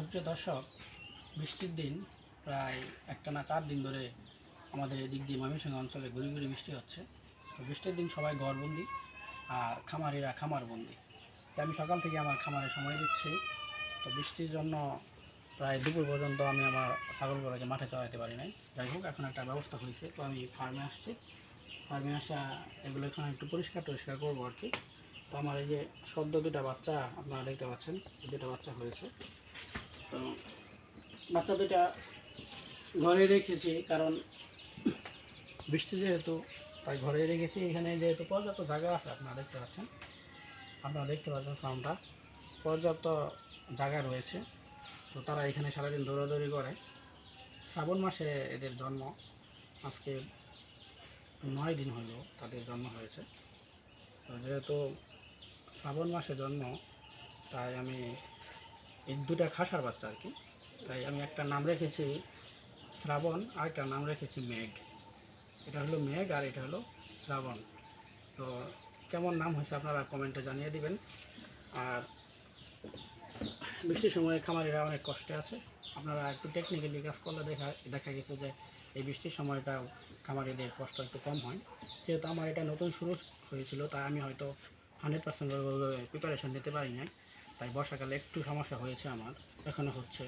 সুপ্রিয় দর্শক, বৃষ্টির দিন প্রায় একটা না চার দিন ধরে আমাদের এদিক দিয়ে ময়মনসিংহ অঞ্চলে ঘুরি ঘুরি বৃষ্টি হচ্ছে। তো বৃষ্টির দিন সবাই ঘরবন্দি আর খামারিরা খামারবন্দি। তাই আমি সকাল থেকে আমার খামারে সময় দিচ্ছি। তো বৃষ্টির জন্য প্রায় দুপুর পর্যন্ত আমি আমার ছাগলগুলোকে মাঠে চড়াইতে পারি নাই। যাই হোক, এখন একটা ব্যবস্থা হয়েছে। তো আমি ফার্মে আসছি। ফার্মে আসা, এগুলো এখন একটু পরিষ্কার টরিষ্কার করব আর কি। তো আমার এই যে সদ্য দুটা বাচ্চা, আপনারা দেখতে পাচ্ছেন, দুটা বাচ্চা হয়েছে। তো বাচ্চা দুটা ঘরে রেখেছি, কারণ বৃষ্টি যেহেতু, তাই ঘরে রেখেছি। এখানে যেহেতু পর্যাপ্ত জায়গা আছে, আপনারা দেখতে পাচ্ছেন। আপনারা দেখতে পাচ্ছেন ফার্মটা। পর্যাপ্ত জায়গা রয়েছে। তো তারা এখানে সারাদিন দৌড়াদৌড়ি করে। শ্রাবণ মাসে এদের জন্ম। আজকে নয় দিন হলো তাদের জন্ম হয়েছে। তো যেহেতু শ্রাবণ মাসে জন্ম, তাই আমি এই দুটা খাসার বাচ্চা আর কি। তাই আমি একটা নাম রেখেছি শ্রাবণ আর একটা নাম রেখেছি মেঘ। এটা হলো মেঘ আর এটা হলো শ্রাবণ। তো কেমন নাম হয়েছে আপনারা কমেন্টে জানিয়ে দিবেন। আর বৃষ্টির সময় খামারিরা অনেক কষ্টে আছে। আপনারা একটু টেকনিক্যালি কাজ করলে দেখা দেখা গেছে যে এই বৃষ্টির সময়টা খামারিদের কষ্ট একটু কম হয়। যেহেতু আমার এটা নতুন শুরু হয়েছিল, তাই আমি হয়তো হান্ড্রেড পার্সেন্ট প্রিপারেশন নিতে পারি নাই। তাই বর্ষাকালে একটু সমস্যা হয়েছে আমার। এখনও হচ্ছে।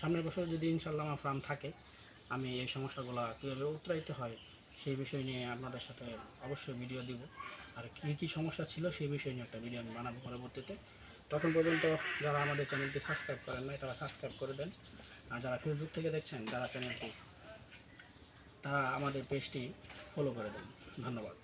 সামনের বছর যদি ইনশাল্লাহ আমার ফার্ম থাকে, আমি এই সমস্যাগুলো কীভাবে উত্তরাইতে হয় সেই বিষয় নিয়ে আপনাদের সাথে অবশ্যই ভিডিও দিব। আর কী কী সমস্যা ছিল সেই বিষয় নিয়ে একটা ভিডিও আমি বানাবো পরবর্তীতে। তখন পর্যন্ত যারা আমাদের চ্যানেলটি সাবস্ক্রাইব করেন নাই, তারা সাবস্ক্রাইব করে দেন। আর যারা ফেসবুক থেকে দেখছেন যারা চ্যানেলটি, তারা আমাদের পেজটি ফলো করে দেন। ধন্যবাদ।